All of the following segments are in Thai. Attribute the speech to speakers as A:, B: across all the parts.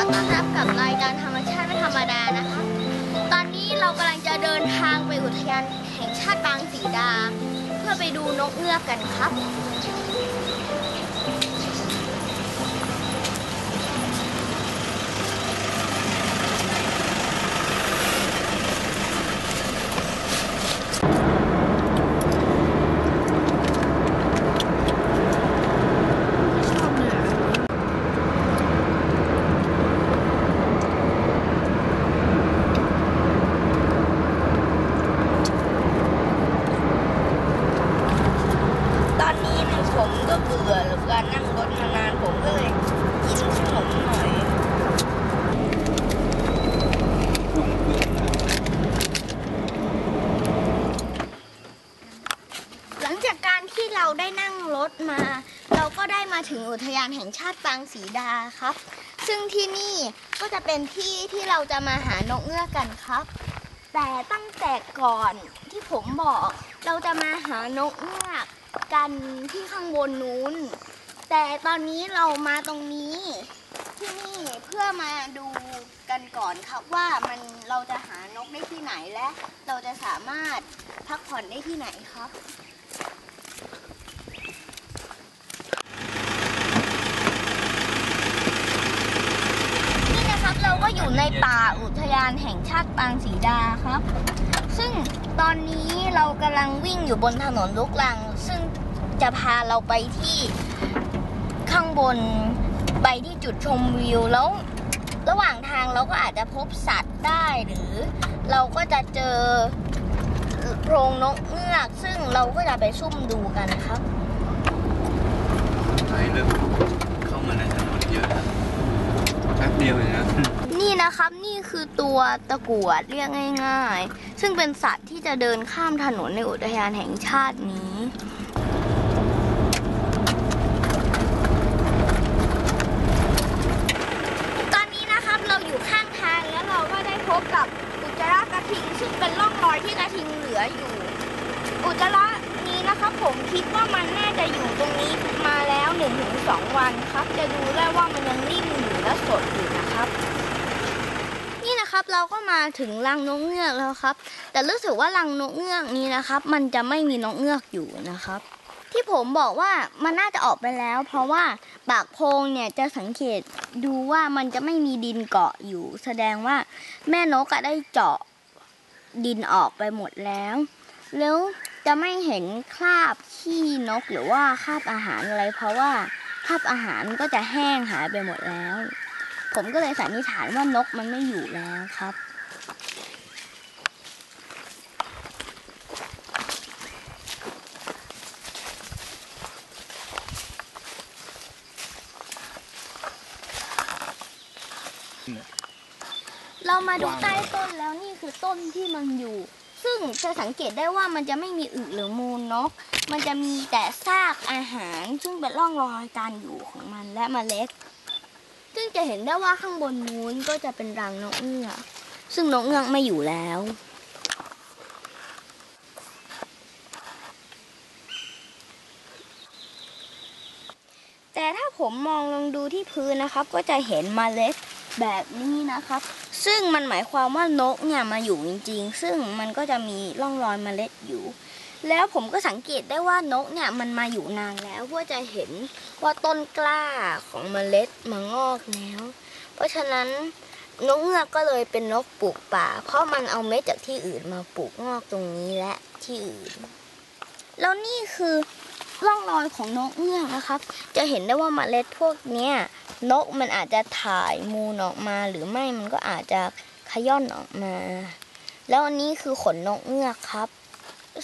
A: ขอต้อนรับกับรายการธรรมชาติไม่ธรรมดานะคะ ตอนนี้เรากำลังจะเดินทางไปอุทยานแห่งชาติบางสีดา เพื่อไปดูนกเงือกกันครับ
B: ตอนนี้เนี่ยผมก็เบื่อหรือการนั่งรถมานานผมก็เลยกินขนมหน่อย
A: หลังจากการที่ เราได้นั่งรถมา เราก็ได้มาถึงอุทยานแห่งชาติบางสีดาครับ ซึ่งที่นี่ก็จะเป็นที่ที่เราจะมาหานกเงือกกันครับ แต่ตั้งแต่ก่อนที่ผมบอก เราจะมาหานกเงือกกันที่ข้างบนนู้น แต่ตอนนี้เรามาตรงนี้ที่นี่เพื่อมาดูกันก่อนครับว่ามันเราจะหานกได้ที่ไหนและ เราจะสามารถพักผ่อนได้ที่ไหนครับ นี่นะครับเราก็ อยู่ในป่าอุทยานแห่งชาติปางสีดาครับ ซึ่งตอนนี้เรากำลังวิ่งอยู่บนถนนลูกรัง ซึ่งจะพาเราไปที่ข้างบนไปที่จุดชมวิวแล้ว ระหว่างทางเราก็อาจจะพบสัตว์ได้หรือ เราก็จะเจอโพรงนกเงือก ซึ่งเราก็จะไปซุ่มดูกันนะครับ
C: ไอ้เริ่มเข้ามาในถนนเยอะนะแป๊บเดียวเองนะ
A: นี่นะครับ นี่คือตัวตะกวดเรียกง่าย ๆ ซึ่งเป็นสัตว์ที่จะเดินข้ามถนนในอุทยานแห่งชาตินี้ตอนนี้นะครับเราอยู่ข้างทางแล้วเราก็ได้พบกับอุจจาระกระทิงซึ่งเป็นร่องรอยที่กระทิงเหลืออยู่ อุจจาระนี้นะครับผมคิดว่ามันน่าจะอยู่ตรงนี้มาแล้ว 1-2 วันครับ จะดูได้ว่ามันยังนิ่มอยู่และสดอยู่นะครับ ครับ เราก็มาถึงรังนกเงือกแล้วครับ แต่รู้สึกว่ารังนกเงือกนี้นะครับ มันจะไม่มีนกเงือกอยู่นะครับ ที่ผมบอกว่ามันน่าจะออกไปแล้ว เพราะว่าปากโพงเนี่ยจะสังเกตดูว่ามันจะไม่มีดินเกาะอยู่ แสดงว่าแม่นกอะได้เจาะดินออกไปหมดแล้ว แล้วจะไม่เห็นคราบขี้นกหรือว่าคราบอาหารอะไร เพราะว่าคราบอาหารก็จะแห้งหายไปหมดแล้ว ผมก็เลยสันนิษฐานว่านกมันไม่อยู่แล้วครับ เรามาดูใต้ต้นแล้วนี่คือต้นที่มันอยู่ ซึ่งจะสังเกตได้ว่ามันจะไม่มีอึหรือมูลนก มันจะมีแต่ซากอาหาร ซึ่งเป็นร่องรอยการอยู่ของมันและเมล็ด จะเห็นได้ว่าข้างบนนู้นก็จะเป็นรังนกเงือกซึ่งนกเงือกไม่อยู่แล้ว แต่ถ้าผมมองลงดูที่พื้นนะครับ ก็จะเห็นมเมล็ดแบบนี้นะครับ ซึ่งมันหมายความว่านกเนี่ยมาอยู่จริง ๆ ซึ่งมันก็จะมีร่องรอยเมล็ดอยู่ แล้วผมก็สังเกตได้ว่านกเนี่ยมันมาอยู่นานแล้วเพื่อจะเห็นว่าต้นกล้าของเมล็ดมางอกแล้ว เพราะฉะนั้นนกเงือกก็เลยเป็นนกปลูกป่า เพราะมันเอาเม็ดจากที่อื่นมาปลูกงอกตรงนี้และที่อื่น แล้วนี่คือ ร่องรอยของนกเงือกนะครับ จะเห็นได้ว่าเมล็ดพวกเนี้ยนกมันอาจจะถ่ายมูลออกมา หรือไม่มันก็อาจจะขย่อนออกมา แล้วอันนี้คือขนนกเงือกครับ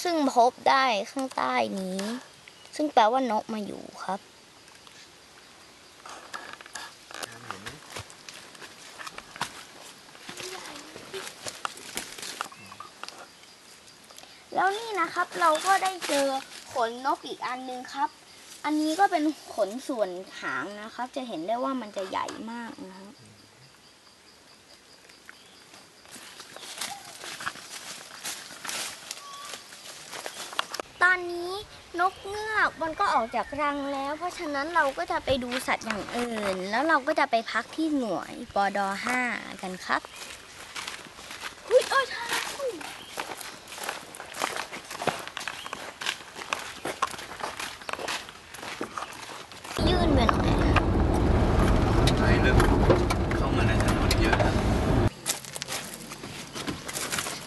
A: ซึ่งพบได้ข้างใต้นี้ ซึ่งแปลว่านกมาอยู่ครับ แล้วนี่นะครับเราก็ได้เจอขนนกอีกอันหนึงครับ อันนี้ก็เป็นขนส่วนหางนะครับ จะเห็นได้ว่ามันจะใหญ่มากนะครับตอนนี้นกเงือกมันก็ออกจากรังแล้ว เพราะฉะนั้นเราก็จะไปดูสัตว์อย่างอื่น แล้วเราก็จะไปพักที่หน่วยปอด5กันครับอุ้ยเอ้ยนไปหน่อย
C: ไอ้เริ่มเข้ามาในถนนเยอะนะ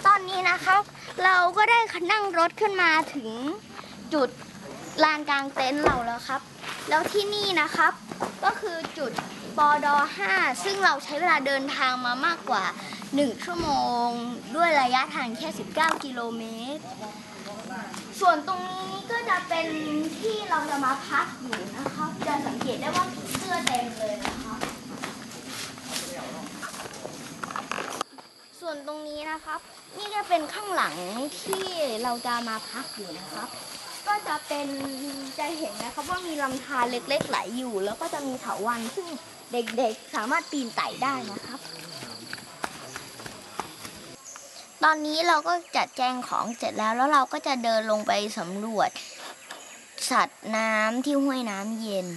A: ตอนนี้นะครับ เราก็ได้ นั่งรถขึ้นมาถึงจุดลานกลางเต็นท์เราแล้วครับ แล้วที่นี่นะครับก็คือจุดปอด5ซึ่งเราใช้เวลาเดินทางมามากกว่า 1 ชั่วโมง ด้วยระยะทางแค่ 19 กิโลเมตร ส่วนตรงนี้ก็จะเป็นที่เราจะมาพักอยู่นะครับ จะสังเกตได้ว่าผีเสื้อเต็มเลยนะครับ ส่วนตรงับนี่ก็เป็นข้างหลังที่เราจะมาพักอยู่นะครับ ก็จะเป็นจะเห็นนะครับว่ามีลำธารเล็กๆไหลอยู่ แล้วก็จะมีเถาวัลย์ซึ่งเด็กๆสามารถปีนไต่ได้นะครับ ตอนนี้เราก็จัดแจงของเสร็จแล้วแล้วเราก็จะเดินลงไปสำรวจ สัตว์น้ำที่ห้วยน้ำเย็น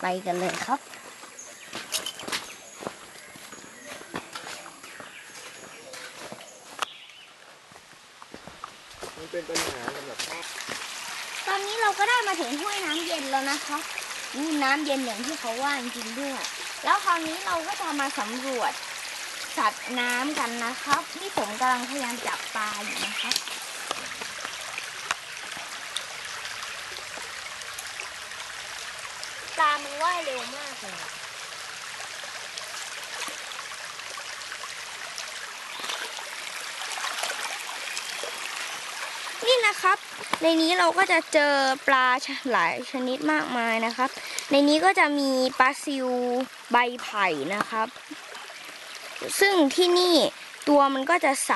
A: ไปกันเลยครับ
D: เป็นปัญหาสำหรับ
A: ตอนนี้เราก็ได้มาถึงห้วยน้ำเย็นแล้วนะคะนี่น้ำเย็นอย่างที่เขาว่าจริงๆด้วย แล้วคราวนี้เราก็จะมาสำรวจสัตว์น้ำกันนะครับนี่ผมกำลังพยายามจับปลาอยู่นะครับปลามันว่ายเร็วมากเลย นะครับ ในนี้เราก็จะเจอปลาหลายชนิดมากมายนะครับ ในนี้ก็จะมีปลาซิวใบไผ่นะครับ ซึ่งที่นี่ตัวมันก็จะใส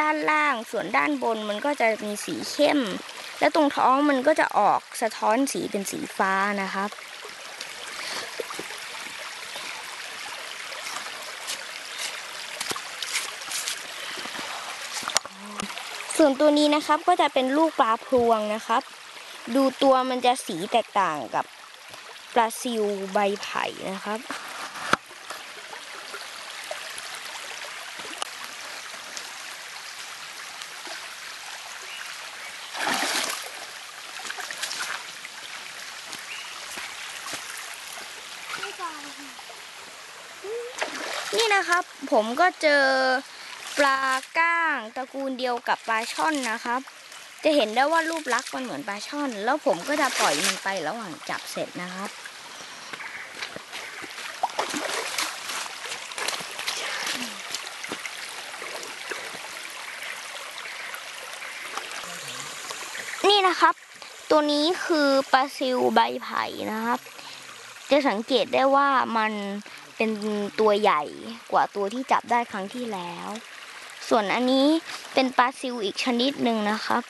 A: ด้านล่าง ส่วนด้านบนมันก็จะมีสีเข้ม และตรงท้องมันก็จะออกสะท้อนสีเป็นสีฟ้านะครับ ส่วนตัวนี้นะครับก็จะเป็นลูกปลาพวงนะครับ ดูตัวมันจะสีแตกต่างกับปลาซิวใบไผ่นะครับ นี่นะครับผมก็เจอ ปลาก้างตระกูลเดียวกับปลาช่อนนะครับ จะเห็นได้ว่ารูปลักษณ์มันเหมือนปลาช่อน แล้วผมก็จะปล่อยมันไประหว่างจับเสร็จนะครับนี่นะครับ ตัวนี้คือปลาซิวใบไผ่นะครับ จะสังเกตได้ว่ามันเป็นตัวใหญ่กว่าตัวที่จับได้ครั้งที่แล้ว ส่วนอันนี้เป็นปลาซิวอีกชนิดหนึ่งนะครับ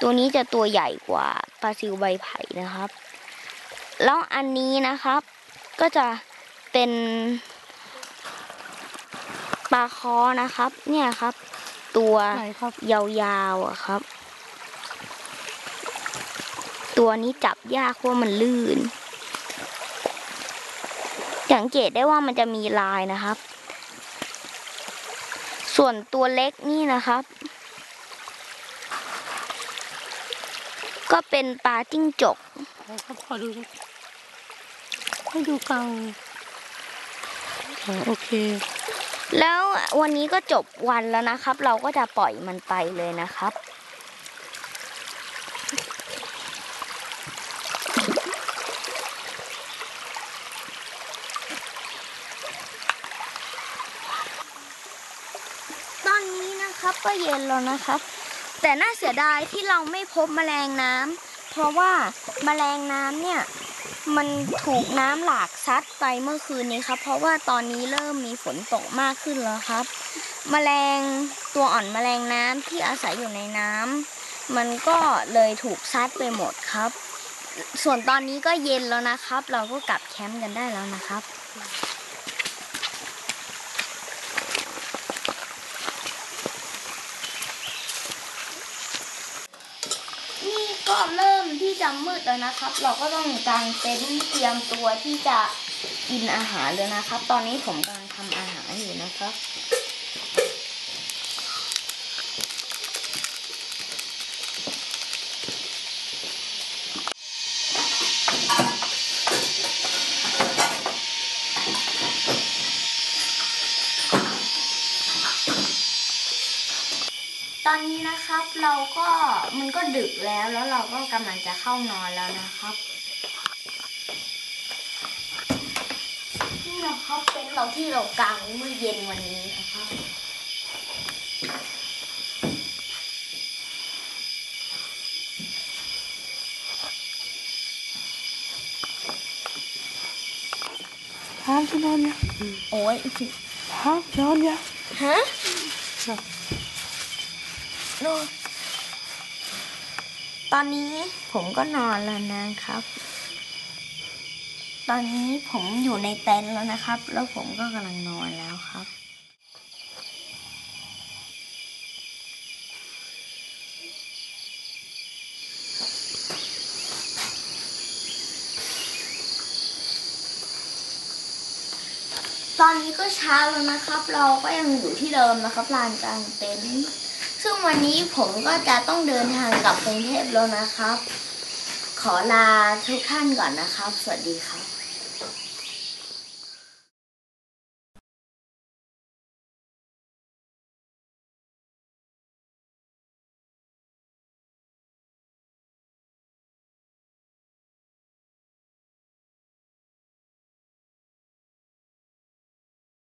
A: ตัวนี้จะตัวใหญ่กว่าปลาซิวใบไผ่นะครับ แล้วอันนี้นะครับ ก็จะเป็นปลาคอนะครับ เนี่ยครับ ตัวยาวๆอะครับ ตัวนี้จับยากเพราะว่ามันลื่น สังเกตได้ว่ามันจะมีลายนะครับ ส่วนตัวเล็กนี่นะครับ ก็เป็นปลาจิ้งจก
B: ไหนครับขอดูดิให้ดูกลางอ๋อโอเค
A: แล้ววันนี้ก็จบวันแล้วนะครับ เราก็จะปล่อยมันไปเลยนะครับ ตอนนี้นะครับ ก็เย็นแล้วนะครับแต่น่าเสียดายที่เราไม่พบแมลงน้ำเพราะว่าแมลงน้ำเนี่ยมันถูกน้ำหลากซัดไปเมื่อคืนนี้ครับ เพราะว่าตอนนี้เริ่มมีฝนตกมากขึ้นแล้วครับ แมลงตัวอ่อนแมลงน้ำที่อาศัยอยู่ในน้ำมันก็เลยถูกซัดไปหมดครับ ส่วนตอนนี้ก็เย็นแล้วนะครับ เราก็กลับแคมป์กันได้แล้วนะครับ ก็เริ่มที่จะมืดแล้วนะครับ เราก็ต้องการเต็นเตรียมตัวที่จะกินอาหารเลยนะครับ ตอนนี้ผมก ตอนนี้นะครับเราก็มันก็ดึกแล้วแล้วเราก็กำลังจะเข้านอนแล้วนะครับนี่นะครับเป็นเราที่เรากางเมื่อเย็นวันนี้นะครับ
B: พร้อมจะนอนยัง
A: โอ้ย
B: พร้อมนอนยัง
A: ฮะ นอนตอนนี้ผมก็นอนแล้วนะครับ ตอนนี้ผมอยู่ในเต็นท์แล้วนะครับ แล้วผมก็กำลังนอนแล้วครับตอนนี้ก็เช้าแล้วนะครับ เราก็ยังอยู่ที่เดิมนะครับลานกลางเต็นท์ ซึ่งวันนี้ผมก็จะต้องเดินทางกลับกรุงเทพแล้วนะครับ ขอลาทุกท่านก่อนนะครับ สวัสดีครับ